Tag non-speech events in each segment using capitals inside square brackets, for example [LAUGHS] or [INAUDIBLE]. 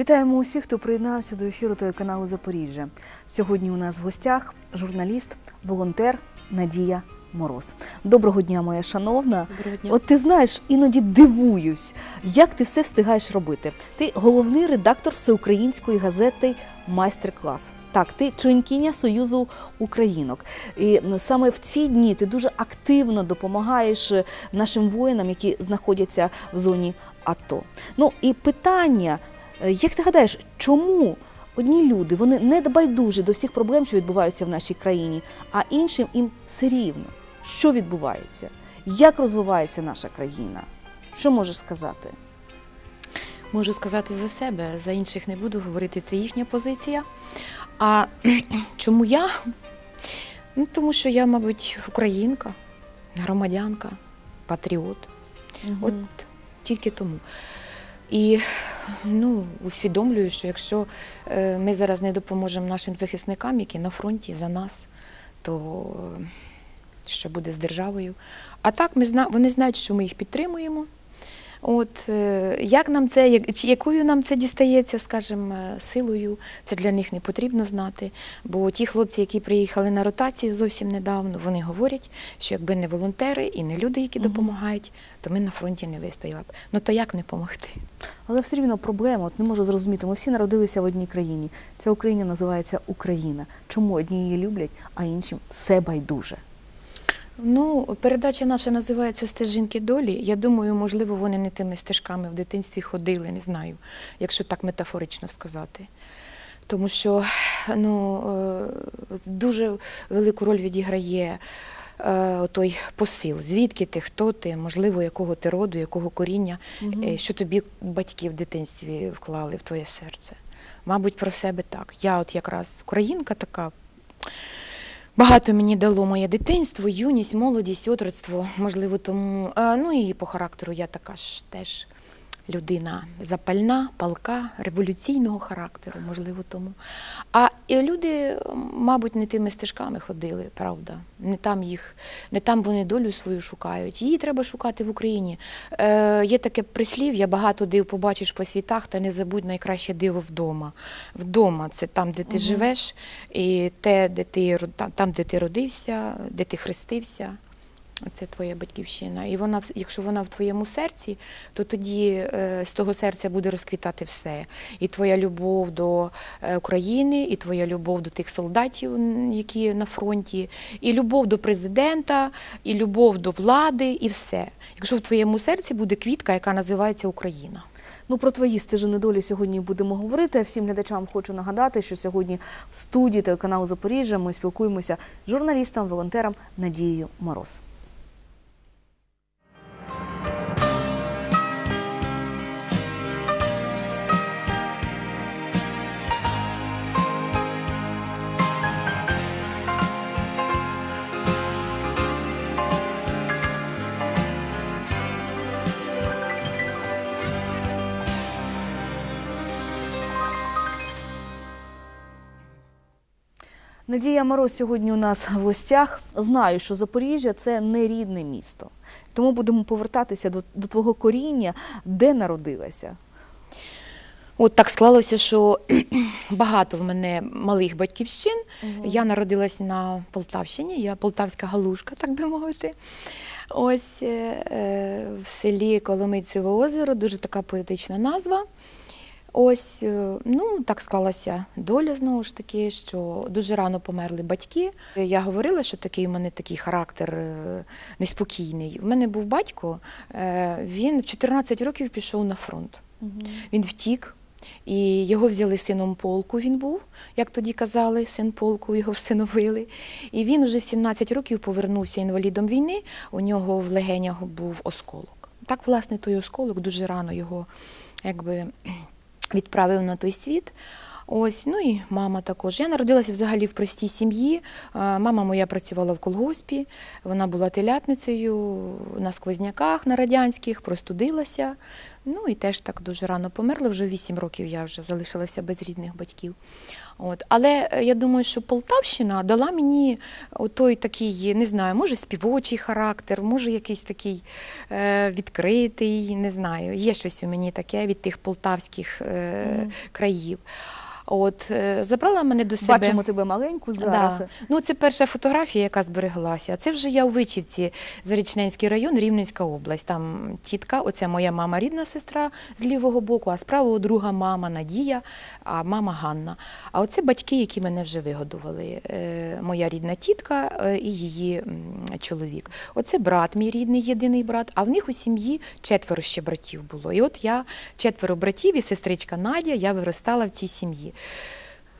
Вітаємо усіх, хто приєднався до ефіру телеканалу Запоріжжя. Сьогодні у нас в гостях журналіст, волонтер Надія Мороз. Доброго дня, моя шановна. Доброго дня. От ти знаєш, іноді дивуюсь, як ти все встигаєш робити. Ти головний редактор всеукраїнської газети Майстер-клас. Так, ти членкиня Союзу Українок. І саме в ці дні ти дуже активно допомагаєш е, нашим воїнам, які знаходяться в зоні АТО. Ну і питання, як ти гадаєш, чому одні люди вони не байдужі до всіх проблем, що відбуваються в нашій країні, а іншим їм все рівно? Що відбувається? Як розвивається наша країна? Що можеш сказати? Можу сказати за себе, за інших не буду говорити, це їхня позиція. А [CLEARS THROAT] чому я? Ну, тому що я, мабуть, українка, громадянка, патріот. От тільки тому. І ну, усвідомлюю, що якщо е, ми зараз не допоможемо нашим захисникам, які на фронті за нас, то е, що буде з державою? А так ми зна... вони знають, що ми їх підтримуємо. От е, як нам це, як, чи якою нам це дістається, скажімо, силою, це для них не потрібно знати. Бо ті хлопці, які приїхали на ротацію зовсім недавно, вони говорять, що якби не волонтери і не люди, які допомагають, то ми на фронті не вистояли б. Ну то як не допомогти? Але все рівно проблема, от не можу зрозуміти. Ми всі народилися в одній країні. Ця Україна називається Україна. Чому одні її люблять, а іншим все байдуже? Ну, передача наша називається Стежинки долі. Я думаю, можливо, вони не тими стежками в дитинстві ходили, не знаю, якщо так метафорично сказати. Тому що ну, е, дуже велику роль відіграє е, той посил, звідки ти, хто ти, можливо, якого ти роду, якого коріння, е, що тобі батьки в дитинстві вклали в твоє серце. Мабуть, про себе так. Я от якраз українка така. Багато мені дало моє дитинство, юність, молодість, отрицтво, можливо, тому. Ну і по характеру я така ж теж людина запальна, палка, революційного характеру, можливо, тому. А і люди, мабуть, не тими стежками ходили, правда. Не там їх, не там вони долю свою шукають. Її треба шукати в Україні. Е, є таке прислів'я, багато див побачиш по світах, та не забудь найкраще диво вдома. Вдома це там, де ти Мгм. живеш, і те, де ти там, де ти родився, де ти хрестився. Це твоя батьківщина. І вона, якщо вона в твоєму серці, то тоді е, з того серця буде розквітати все. І твоя любов до е, України, і твоя любов до тих солдатів, які на фронті, і любов до президента, і любов до влади, і все. Якщо в твоєму серці буде квітка, яка називається Україна. Ну про твої стежини долі сьогодні будемо говорити. Всім глядачам хочу нагадати, що сьогодні в студії телеканалу Запоріжжя ми спілкуємося з журналістом, волонтером Надією Мороз. Надія Мороз сьогодні у нас в гостях. Знаю, що Запоріжжя це не рідне місто. Тому будемо повертатися до, до твого коріння, де народилася. От так склалося, що [CLEARS THROAT] багато в мене малих батьківщин. Я народилась на Полтавщині, я полтавська галушка, так би мовити. Ось е, е, в селі Коломийцеве озеро, дуже така поетична назва. Ось, е, ну, так склалася доля знову ж таки, що дуже рано померли батьки. Я говорила, що такий у мене такий характер е, неспокійний. У мене був батько, е, він в 14 років пішов на фронт. Він втік, і його взяли сином полку. Він був, як тоді казали, син полку, його всиновили. І він уже в 17 років повернувся інвалідом війни. У нього в легенях був осколок. Так, власне, той осколок дуже рано його якби відправив на той світ. Ось, ну і мама також. Я народилася взагалі в простій сім'ї. Е, Мама моя працювала в колгоспі, вона була телятницею на сквозняках на радянських, простудилася. Ну і теж так дуже рано померла. Вже 8 років я вже залишилася без рідних батьків. От. Але е, я думаю, що Полтавщина дала мені той такий, не знаю, може співочий характер, може якийсь такий е, відкритий, не знаю. Є щось у мені таке від тих полтавських е, mm. країв. От, е, забрала мене до себе. Бачимо тебе маленьку зараз. Да. Ну, це перша фотографія, яка збереглася. Це вже я у Вичівці, Зарічненський район, Рівненська область. Там тітка, оце моя мама, рідна сестра з лівого боку, а з правого друга мама Надія, а мама Ганна. А оце батьки, які мене вже вигодували. Е, моя рідна тітка е, і її чоловік. Оце брат, мій рідний, єдиний брат. А в них у сім'ї четверо ще братів було. І от я четверо братів і сестричка Надя, я виростала в цій сім'ї.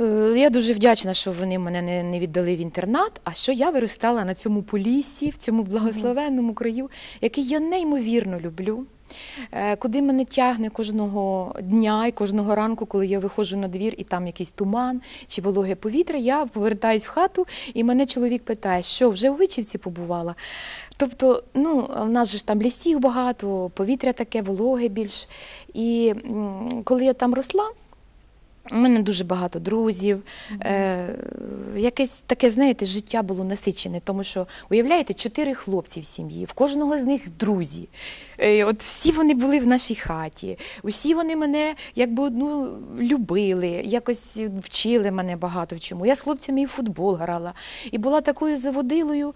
Е, Я дуже вдячна, що вони мене не, віддали в інтернат, а що я виростала на цьому поліссі, в цьому благословенному краю, який я неймовірно люблю. Е, Куди мене тягне кожного дня і кожного ранку, коли я виходжу на двір і там якийсь туман чи вологе повітря, я повертаюсь в хату, і мене чоловік питає, що вже у Вичівці побувала. Тобто, ну, в нас же ж там лісів багато, повітря таке, вологе більш. І коли я там росла, у мене дуже багато друзів. Е, якесь таке, знаєте, життя було насичене, тому що, уявляєте, чотири хлопці в сім'ї, в кожного з них друзі. Е, от всі вони були в нашій хаті, усі вони мене якби одну любили, якось вчили мене багато в чому. Я з хлопцями і в футбол грала, і була такою заводилою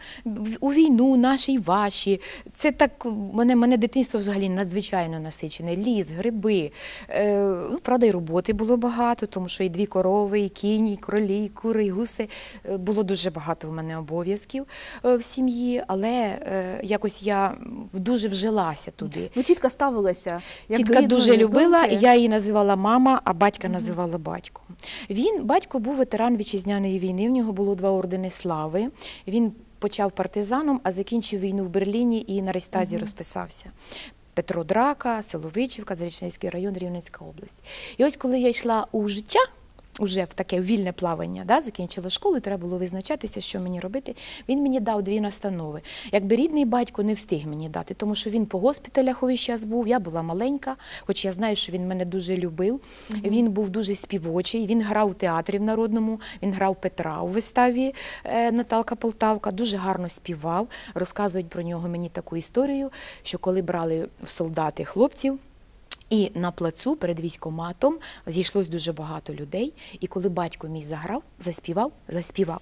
у війну, нашій ваші. Це так, мене, мене дитинство взагалі надзвичайно насичене. Ліс, гриби. Е, ну, правда, і роботи було багато, тому що і дві корови, і кінь, і кролі, і кури, і гуси. Е, Було дуже багато в мене обов'язків е, в сім'ї, але е, якось я дуже вжилася туди. Ну, тітка ставилася. Як Тітка дуже любила, доньки. я її називала мама, а батька Мгм. називала батьком. Він, батько був ветеран вітчизняної війни, в нього було два ордени слави. Він почав партизаном, а закінчив війну в Берліні і на Рейстазі Мгм. розписався. Петро Драка, Соловичівка, Зарічненський район, Рівненська область. І ось коли я йшла у життя, уже в таке вільне плавання, да, закінчила школу, і треба було визначатися, що мені робити. Він мені дав дві настанови. Якби рідний батько не встиг мені дати, тому що він по госпіталях увесь час був, я була маленька, хоч я знаю, що він мене дуже любив. Він був дуже співочий, він грав у театрі в народному, він грав Петра у виставі е, Наталка Полтавка, дуже гарно співав. Розказують про нього мені таку історію, що коли брали в солдати хлопців. І на плацу перед військоматом зійшлось дуже багато людей. І коли батько мій заграв, заспівав, заспівав,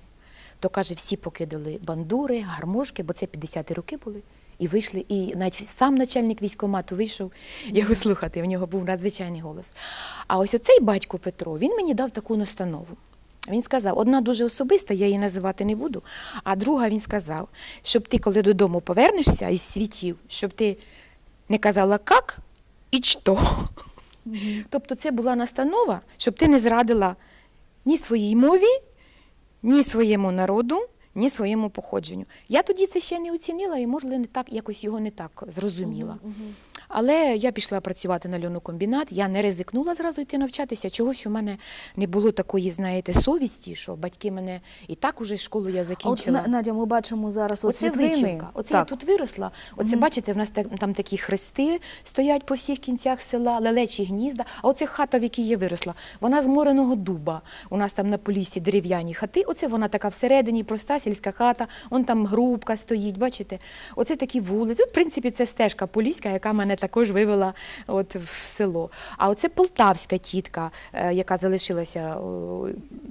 то каже, всі покидали бандури, гармошки, бо це 50-ті роки були. І вийшли, і навіть сам начальник військомату вийшов його слухати. В нього був надзвичайний голос. А ось оцей батько Петро, він мені дав таку настанову. Він сказав, одна дуже особиста, я її називати не буду. А друга він сказав, щоб ти, коли додому повернешся із світів, щоб ти не казала як і що. Мгм. Тобто це була настанова, щоб ти не зрадила ні своїй мові, ні своєму народу, ні своєму походженню. Я тоді це ще не оцінила і, можливо, не так, якось його не так зрозуміла. Мгм, мгм. Але я пішла працювати на льонокомбінат, я не ризикнула зразу йти навчатися. Чогось у мене не було такої, знаєте, совісті, що батьки мене і так уже школу я А От, закінчила. Надя, ми бачимо зараз Оце світлини. Оце так. я тут виросла. Оце Мгм. бачите, в нас там такі хрести стоять по всіх кінцях села, лелечі гнізда. А оце хата, в якій я виросла, вона з мореного дуба. У нас там на полісі дерев'яні хати. Оце вона така всередині, проста сільська хата. Он там грубка стоїть. Бачите? Оце такі вулиці. В принципі, це стежка поліська, яка мене також вивела от в село. А оце полтавська тітка, е, яка залишилася.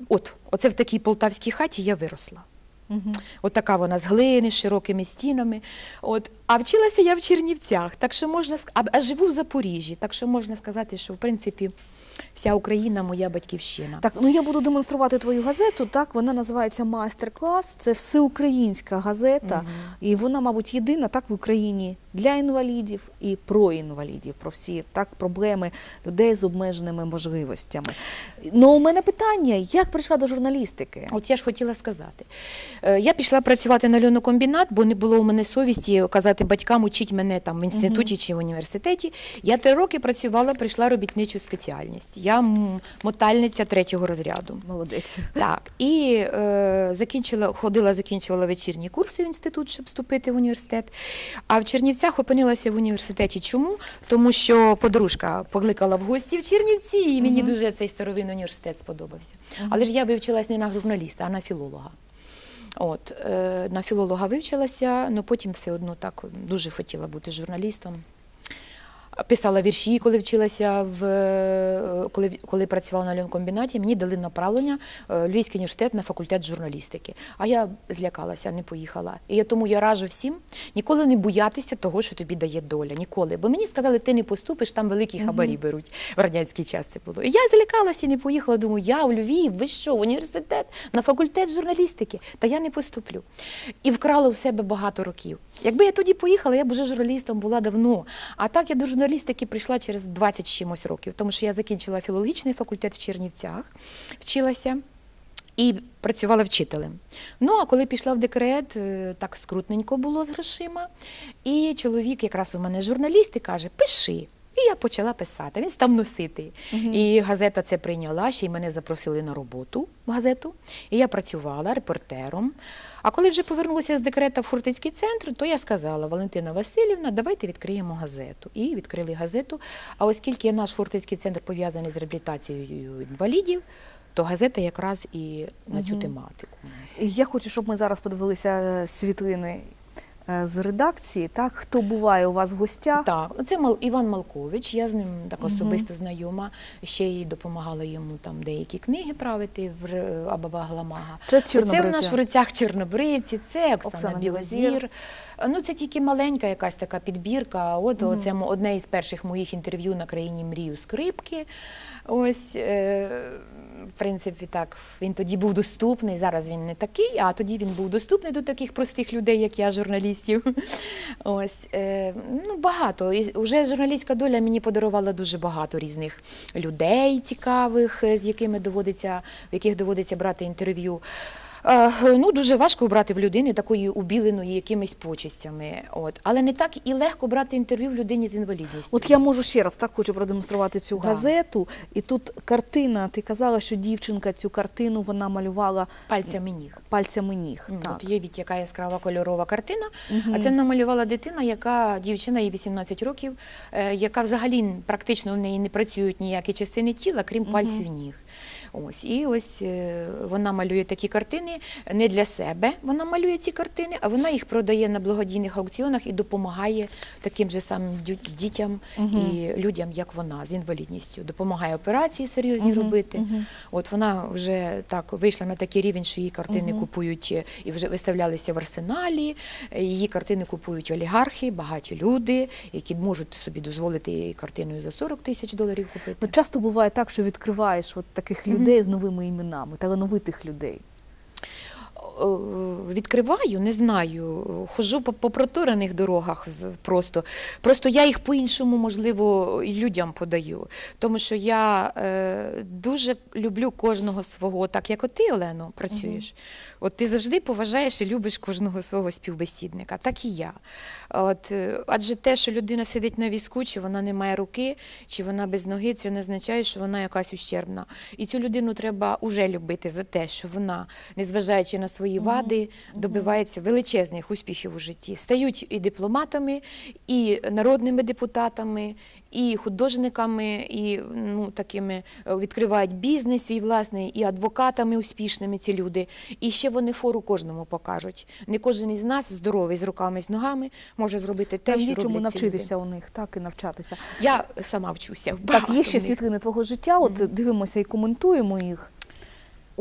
От, оце в такій полтавській хаті я виросла. Мгм. От така вона з глини, з широкими стінами. От. А вчилася я в Чернівцях, так що можна а, а живу в Запоріжжі, так що можна сказати, що в принципі вся Україна моя батьківщина. Так, ну я буду демонструвати твою газету. Так, вона називається Майстер-клас. Це всеукраїнська газета, Мгм. і вона, мабуть, єдина так в Україні для інвалідів і про інвалідів, про всі так проблеми людей з обмеженими можливостями. Ну, у мене питання: як прийшла до журналістики? От я ж хотіла сказати. Е, Я пішла працювати на льонокомбінат, бо не було у мене совісті казати батькам, учіть мене там в інституті чи в університеті. Я три роки працювала, прийшла робітничу спеціальність. Я мотальниця третього розряду. Молодець. Так, і е, закінчила, ходила, закінчувала вечірні курси в інститут, щоб вступити в університет. А в Чернівцях Чернівцях, опинилася в університеті. Чому? Тому що подружка покликала в гості в Чернівці, і мені дуже цей старовинний університет сподобався. Але ж я вивчилась не на журналіста, а на філолога. От, е, на філолога вивчилася, але потім все одно так дуже хотіла бути журналістом. Писала вірші, коли вчилася в е, коли, коли працювала на льонкомбінаті, мені дали направлення е, Львівський університет на факультет журналістики. А я злякалася, не поїхала. І я тому я раджу всім ніколи не боятися того, що тобі дає доля. Ніколи. Бо мені сказали, ти не поступиш, там великі хабарі беруть. В радянський час це було. І я злякалася і не поїхала. Думаю, я у Львів, ви що, університет на факультет журналістики? Та я не поступлю. І вкрала в себе багато років. Якби я тоді поїхала, я б вже журналістом була давно. А так я до журналістики прийшла через 20 чимось років, тому що я закінчила філологічний факультет в Чернівцях, вчилася. І працювала вчителем. Ну а коли пішла в декрет, е, так скрутненько було з грошима. І чоловік, якраз у мене журналіст, і каже: пиши. І я почала писати. Він став носити. Мгм. І газета це прийняла, ще й мене запросили на роботу в газету. І я працювала репортером. А коли вже повернулася з декрета в Хортицький центр, то я сказала Валентина Васильівна, давайте відкриємо газету. І відкрили газету. А оскільки наш Хортицький центр пов'язаний з реабілітацією інвалідів, то газета якраз і на цю тематику. Я хочу, щоб ми зараз подивилися е, світлини з редакції. Так, хто буває у вас в гостях? Так, це Іван Малкович. Я з ним так особисто знайома. Ще й допомагала йому там деякі книги правити в Абаба Гламага. Це Це в нас в руцях чорнобривці, це Оксана, Оксана Білозір. Ну, це тільки маленька якась така підбірка. От Мгм. це м- одне із перших моїх інтерв'ю на країні мрію скрипки. Ось, е, в принципі, так, він тоді був доступний. Зараз він не такий, а тоді він був доступний до таких простих людей, як я, журналістів. [LAUGHS] Ось, е, ну, багато. І вже журналістська доля мені подарувала дуже багато різних людей цікавих, е, з якими доводиться, в яких доводиться брати інтерв'ю. Ну, дуже важко брати в людини такої убіленої якимись почестями. От. Але не так і легко брати інтерв'ю в людині з інвалідністю. От я можу ще раз так хочу продемонструвати цю Да. газету. І тут картина. Ти казала, що дівчинка цю картину вона малювала пальцями ніг. пальцями ніг. Ну, так. От уявіть, яка яскрава кольорова картина. Мгм. А це намалювала дитина, яка дівчина, їй 18 років, е, яка взагалі практично в неї не працюють ніякі частини тіла, крім Мгм. пальців ніг. Ось і ось е, вона малює такі картини не для себе. Вона малює ці картини, а вона їх продає на благодійних аукціонах і допомагає таким же самим дітям Мгм. і людям, як вона, з інвалідністю. Допомагає операції серйозні Мгм, робити. мгм. От вона вже так вийшла на такий рівень, що її картини Мгм. купують е, і вже виставлялися в арсеналі. Її картини купують олігархи, багаті люди, які можуть собі дозволити її картиною за 40 тисяч доларів купити. Ну, часто буває так, що відкриваєш от таких Мгм. Людей з новими іменами, талановитих людей. Е, Відкриваю, не знаю. Хожу по, по проторених дорогах просто. Просто я їх по-іншому, можливо, і людям подаю. Тому що я е, дуже люблю кожного свого, так як от ти, Олено, працюєш. От ти завжди поважаєш і любиш кожного свого співбесідника, так і я. От, е, адже те, що людина сидить на візку, чи вона не має руки, чи вона без ноги, це не означає, що вона якась ущербна. І цю людину треба уже любити за те, що вона, незважаючи на свої Мгм. вади, добивається величезних успіхів у житті. Стають і дипломатами, і народними депутатами, і художниками, і ну, такими е, відкривають бізнес свій власний, і адвокатами успішними ці люди. І ще вони фору кожному покажуть. Не кожен із нас здоровий з руками, з ногами може зробити те, Там що є чому роблять ці люди. навчитися у них, так і навчатися. Я сама вчуся. Так, є ще світлини твого життя. От Мгм. дивимося і коментуємо їх.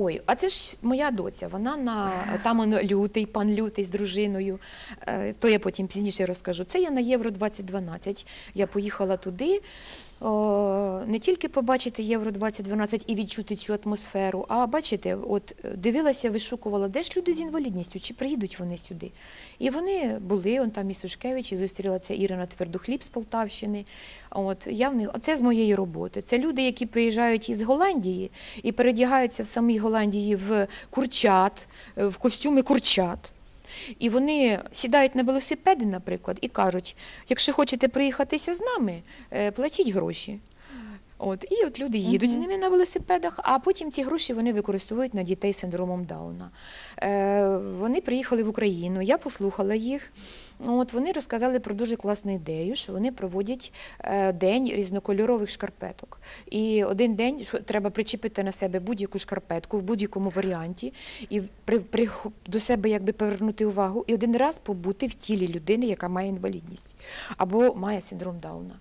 Ой, а це ж моя доця. Вона на там он лютий, пан лютий з дружиною. Е, То я потім пізніше розкажу. Це я на Євро 2012. Я поїхала туди. Не тільки побачити Євро 2012 і відчути цю атмосферу, а бачите, от е, дивилася, вишукувала, де ж люди з інвалідністю, чи приїдуть вони сюди. І вони були, он там і Сушкевич, і зустріла Ірина Твердохліб з Полтавщини. От я в них, це з моєї роботи. Це люди, які приїжджають із Голландії і передягаються в самій Голландії в курчат, е, в костюми курчат. І вони сідають на велосипеди, наприклад, і кажуть: якщо хочете приїхатися з нами, е, платіть гроші. От, і от люди їдуть з ними на велосипедах, а потім ці гроші вони використовують на дітей з синдромом Дауна. Е, вони приїхали в Україну, я послухала їх. От вони розказали про дуже класну ідею, що вони проводять е, день різнокольорових шкарпеток. І один день треба причепити на себе будь-яку шкарпетку в будь-якому варіанті, і при, при, до себе якби повернути увагу, і один раз побути в тілі людини, яка має інвалідність або має синдром Дауна.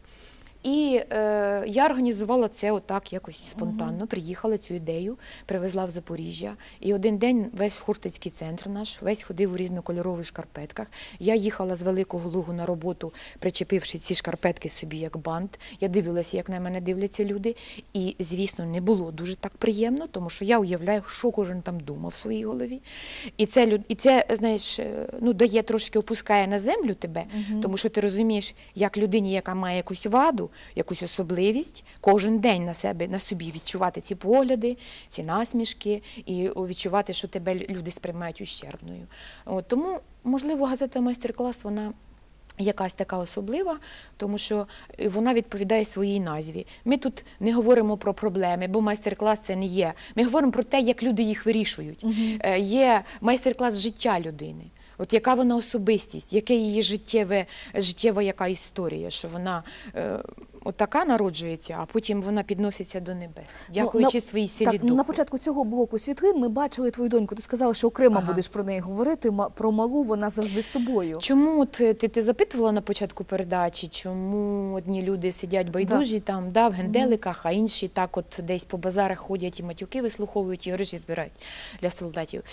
І е, я організувала це отак якось спонтанно. Приїхала цю ідею, привезла в Запоріжжя. І один день весь Хуртицький центр наш, весь ходив у різнокольорових шкарпетках. Я їхала з Великого Лугу на роботу, причепивши ці шкарпетки собі як бант. Я дивилася, як на мене дивляться люди. І, звісно, не було дуже так приємно, тому що я уявляю, що кожен там думав в своїй голові. І це, і це знаєш, е, ну, дає трошки опускає на землю тебе, тому що ти розумієш, як людині, яка має якусь ваду, якусь особливість, кожен день на себе на собі відчувати ці погляди, ці насмішки і відчувати, що тебе люди сприймають ущербною. От, тому, можливо, газета майстер-клас вона. Якась така особлива, тому що е, вона відповідає своїй назві. Ми тут не говоримо про проблеми, бо майстер-клас це не є. Ми говоримо про те, як люди їх вирішують. Е, Є майстер-клас життя людини. От яка вона особистість, яке її життєве, життєва яка історія, що вона е, отака народжується, а потім вона підноситься до небес, дякуючи на- своїй силі Так, духу. на початку цього блоку світлин ми бачили твою доньку. Ти сказала, що окремо Ага. будеш про неї говорити. Про малу вона завжди з тобою. Чому е, ти, ти запитувала на початку передачі, чому одні люди сидять байдужі там, да, в генделиках, а інші так от десь по базарах ходять і матюки вислуховують, і гроші збирають для солдатів.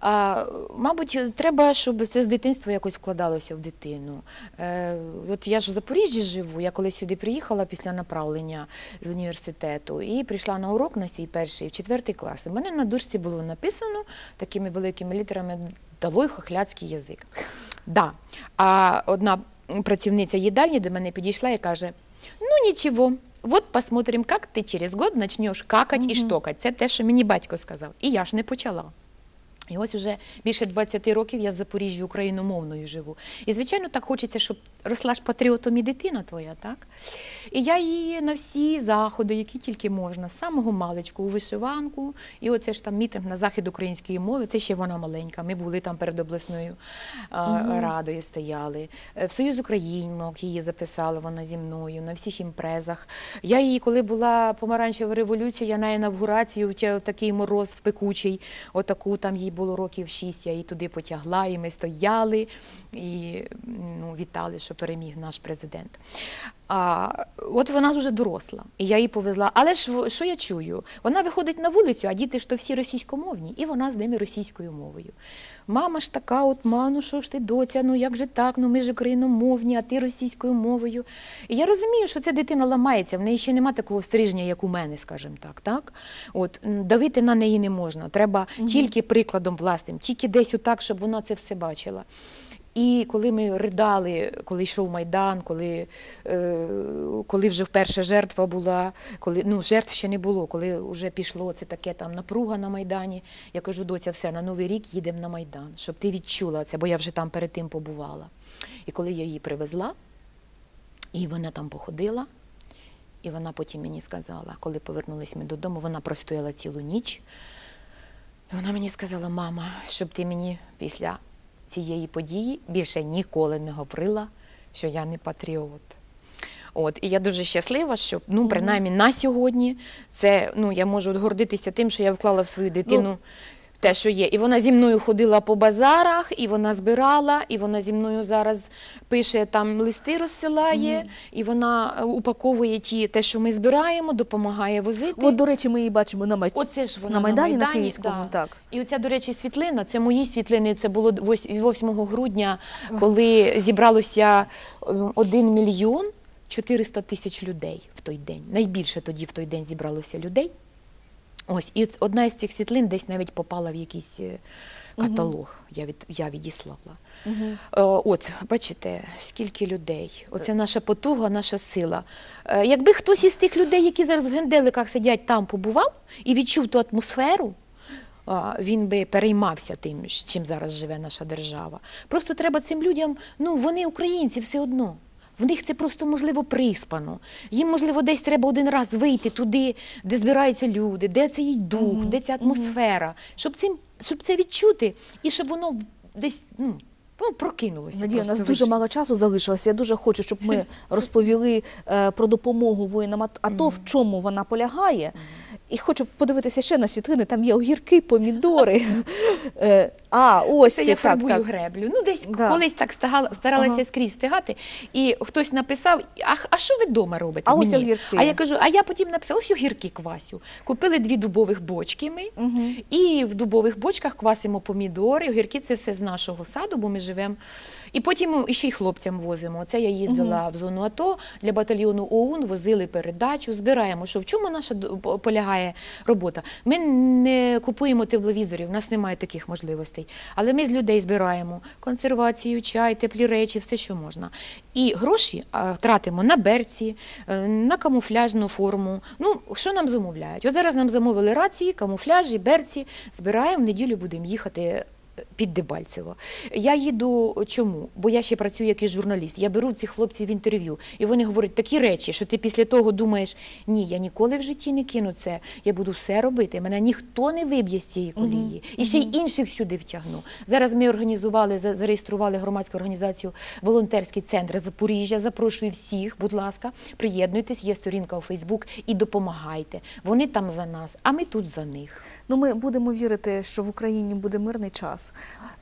А, мабуть, треба, щоб це з дитинства якось вкладалося в дитину. Е, от я ж в Запоріжжі живу, я коли сюди приїхала після направлення з університету і прийшла на урок на свій перший, в четвертий клас. І в мене на дужці було написано такими великими літерами «Долой хохляцький язик. Да. А одна працівниця їдальні до мене підійшла і каже: ну нічого. От посмотрим, як ти через год почнеш какать і Мгм. штокать. Це те, що мені батько сказав. І я ж не почала. І ось вже більше 20 років я в Запоріжжі україномовною живу. І, звичайно, так хочеться, щоб росла ж патріотом і дитина твоя, так? І я її на всі заходи, які тільки можна, з самого маличку у вишиванку. І оце ж там мітинг на захід української мови. Це ще вона маленька. Ми були там перед обласною радою, стояли. Е, В Союз Українок її записала вона зі мною на всіх імпрезах. Я її, коли була помаранчева революція, я на інавгурацію, в такий мороз в пекучий, отаку там їй було років шість, я її туди потягла, і ми стояли і ну, вітали, що переміг наш президент. А от вона вже доросла, і я її повезла. Але ж що я чую? Вона виходить на вулицю, а діти ж то всі російськомовні, і вона з ними російською мовою. Мама ж така, от ма, ну що ж ти, доця, ну як же так? Ну ми ж україномовні, а ти російською мовою. І я розумію, що ця дитина ламається, в неї ще нема такого стрижня, як у мене, скажімо так. так? От, давити на неї не можна. Треба Мгм. тільки прикладом власним, тільки десь отак, щоб вона це все бачила. І коли ми ридали, коли йшов Майдан, коли, е, коли вже вперше жертва була, коли ну, жертв ще не було, коли вже пішло це таке там напруга на Майдані, я кажу, доця, все, на Новий рік їдемо на Майдан, щоб ти відчула це, бо я вже там перед тим побувала. І коли я її привезла, і вона там походила, і вона потім мені сказала, коли повернулись ми додому, вона простояла цілу ніч. І вона мені сказала, мама, щоб ти мені після цієї події більше ніколи не говорила, що я не патріот. От, і я дуже щаслива, що ну, принаймні на сьогодні це ну, я можу гордитися тим, що я вклала в свою дитину те, що є. І вона зі мною ходила по базарах, і вона збирала, і вона зі мною зараз пише там листи розсилає, Мгм. і вона е, упаковує ті, те, що ми збираємо, допомагає возити. От, до речі, ми її бачимо на, май... Оце ж вона на Майдані, на Майдані, Київському. да. Так. І оця, до речі, світлина, це мої світлини. Це було 8 грудня, коли зібралося е, 1 мільйон 400 тисяч людей в той день. Найбільше тоді в той день зібралося людей. Ось, і одна із цих світлин десь навіть попала в якийсь е, каталог. Я від я відіслала. Угу. Е, От, бачите, скільки людей. Оце наша потуга, наша сила. Е, Якби хтось із тих людей, які зараз в генделиках сидять, там побував і відчув ту атмосферу, він би переймався тим, чим зараз живе наша держава. Просто треба цим людям, ну вони українці все одно. В них це просто можливо приспано. Їм, можливо, десь треба один раз вийти туди, де збираються люди, де цей дух, Мгм, де ця атмосфера, щоб цим, щоб це відчути, і щоб воно десь ну, ну, прокинулося. Надія, у нас дуже мало часу залишилося. Я дуже хочу, щоб ми [LAUGHS] розповіли е, про допомогу воїнам АТО, АТО, в чому вона полягає. І хочу подивитися ще на світлини. Там є огірки, помідори. [LAUGHS] Е, А, ось Це я так, фарбую так. греблю. Ну, десь Да. колись так старалася Ага. скрізь встигати, і хтось написав: а, а що ви вдома робите? А ось огірки. А я кажу, а я потім написала, ось огірки квасю. Купили дві дубових бочки ми. Мгм. І в дубових бочках квасимо помідори, огірки це все з нашого саду, бо ми живемо. І потім ще й хлопцям возимо. Це я їздила в зону АТО для батальйону ОУН, возили передачу, збираємо. Що в чому наша полягає робота? Ми не купуємо тепловізорів, у нас немає таких можливостей. Але ми з людей збираємо консервацію, чай, теплі речі, все, що можна. І гроші тратимо на берці, е, на камуфляжну форму. Ну, що нам замовляють? Ось зараз нам замовили рації, камуфляжі, берці. Збираємо, в неділю будемо їхати. Під Дебальцево. Я їду чому? Бо я ще працюю як і журналіст. Я беру цих хлопців інтерв'ю, і вони говорять такі речі, що ти після того думаєш, ні, я ніколи в житті не кину це. Я буду все робити. Мене ніхто не виб'є з цієї колії. І ще й інших сюди втягну. Зараз ми організували, зареєстрували громадську організацію Волонтерський центр Запоріжжя. Запрошую всіх, будь ласка, приєднуйтесь, є сторінка у Фейсбук і допомагайте. Вони там за нас, а ми тут за них. Ну, ми будемо вірити, що в Україні буде мирний час.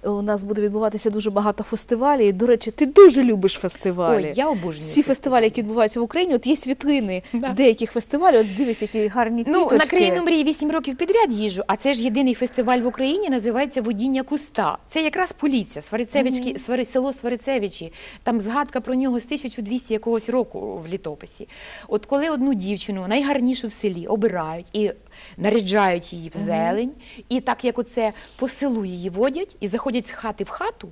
У нас буде відбуватися дуже багато фестивалів. До речі, ти дуже любиш фестивалі. Ой, я обожнюю Всі фестивалі, які відбуваються в Україні, от є світлини Да. деяких фестивалів. От дивись, які гарні Ну, квіточки. на країну мрії 8 років підряд їжджу, а це ж єдиний фестиваль в Україні, називається Водіння куста. Це якраз поліція, Сварицевички, Свари, село Сварицевичі. Там згадка про нього з 1200 якогось року в літописі. От коли одну дівчину, найгарнішу в селі, обирають і наряджають її в зелень, і так як оце по селу її водять, і заходять з хати в хату,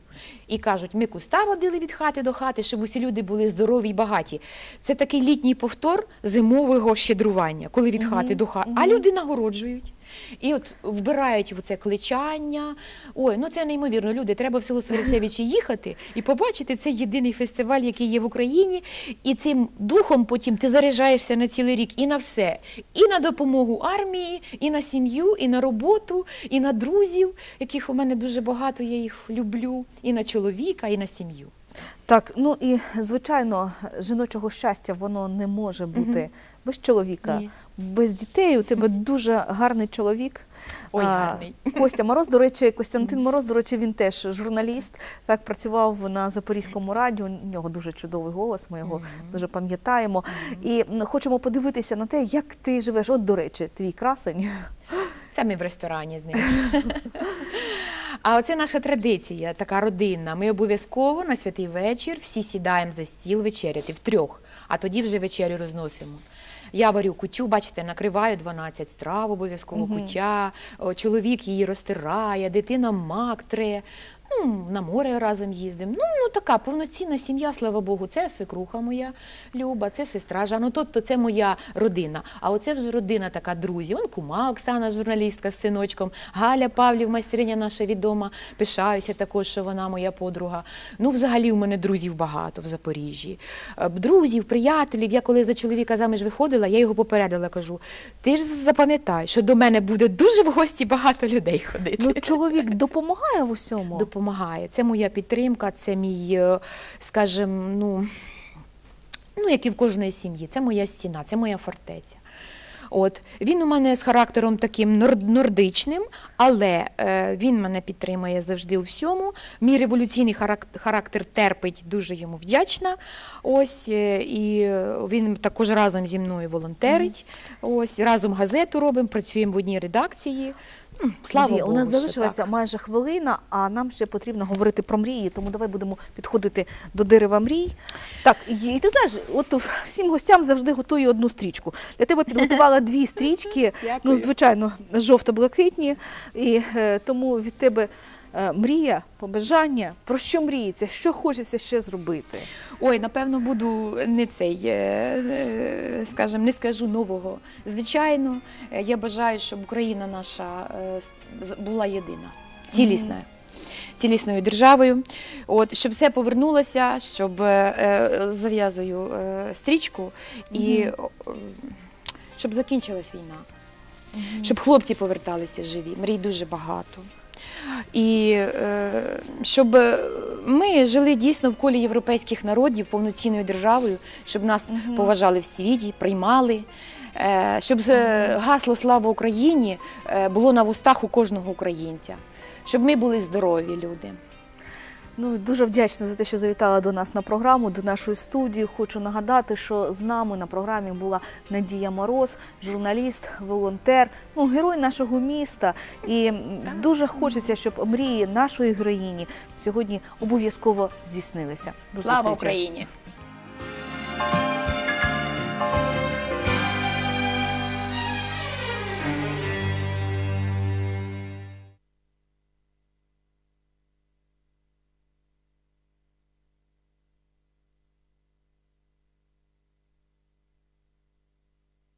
і кажуть, ми куста водили від хати до хати, щоб усі люди були здорові й багаті. Це такий літній повтор зимового щедрування, коли від хати до хати. А люди нагороджують. І от вбирають в це кличання. Ой, ну це неймовірно. Люди, треба в село Свиричевичі їхати і побачити цей єдиний фестиваль, який є в Україні. І цим духом потім ти заряджаєшся на цілий рік і на все. І на допомогу армії, і на сім'ю, і на роботу, і на друзів, яких у мене дуже багато, я їх люблю, і на чоловіка, і на сім'ю. Так, ну і звичайно, жіночого щастя воно не може бути Мгм. без чоловіка, Ні. Без дітей. У тебе дуже гарний чоловік. Ой, гарний. Костя Мороз, до речі, [LAUGHS] Костянтин Мороз, до речі, він теж журналіст. Так працював на Запорізькому радіо. У нього дуже чудовий голос. Ми його дуже пам'ятаємо. І хочемо подивитися на те, як ти живеш. От, до речі, твій красень. Це ми в ресторані з ним. [LAUGHS] А оце наша традиція, така родинна. Ми обов'язково на святий вечір всі сідаємо за стіл вечеряти втрьох, а тоді вже вечерю розносимо. Я варю кутю, бачите, накриваю 12 страв, обов'язково кутя, о, чоловік її розтирає, дитина мак тре. Ну, на море разом їздимо. Ну, ну така повноцінна сім'я, слава Богу. Це свекруха моя Люба, це сестра Жанна. Ну, тобто це моя родина. А оце вже родина така друзі. Он кума Оксана, журналістка з синочком, Галя Павлів, майстриня наша відома. Пишаюся також, що вона моя подруга. Ну, взагалі, у мене друзів багато в Запоріжжі. Е, Друзів, приятелів. Я коли за чоловіка заміж виходила, я його попередила, кажу: ти ж запам'ятай, що до мене буде дуже в гості багато людей ходити. Ну, чоловік допомагає в усьому. Допомагає. Це моя підтримка, це мій, е, скажімо, ну, ну, як і в кожної сім'ї, це моя стіна, це моя фортеця. От він у мене з характером таким нор- нордичним, але е, він мене підтримує завжди у всьому. Мій революційний харак- характер терпить, дуже йому вдячна. Ось е, і він також разом зі мною волонтерить. Ось разом газету робимо, працюємо в одній редакції. Слава Богу, у нас залишилася майже хвилина, а нам ще потрібно говорити про мрії, тому давай будемо підходити до дерева мрій. Так, і ти знаєш, от всім гостям завжди готую одну стрічку. Для тебе підготувала дві [LAUGHS] стрічки, ну, звичайно, жовто-блакитні. І е, тому від тебе мрія, побажання. Про що мріється? Що хочеться ще зробити? Ой, напевно, буду не цей, е, е, скажімо, не скажу нового. Звичайно, е, я бажаю, щоб Україна наша е, була єдина, цілісна. Цілісною державою, от щоб все повернулося, щоб е, е, зав'язую е, стрічку і о, е, щоб закінчилась війна, щоб хлопці поверталися живі. Мрій дуже багато. І е, щоб ми жили дійсно в колі європейських народів повноцінною державою, щоб нас поважали в світі, приймали. е, Щоб е, гасло Слава Україні е, було на вустах у кожного українця, щоб ми були здорові люди. Ну дуже вдячна за те, що завітала до нас на програму, до нашої студії. Хочу нагадати, що з нами на програмі була Надія Мороз, журналіст, волонтер, ну герой нашого міста. І дуже хочеться, щоб мрії нашої героїні сьогодні обов'язково здійснилися. До Слава. Україні!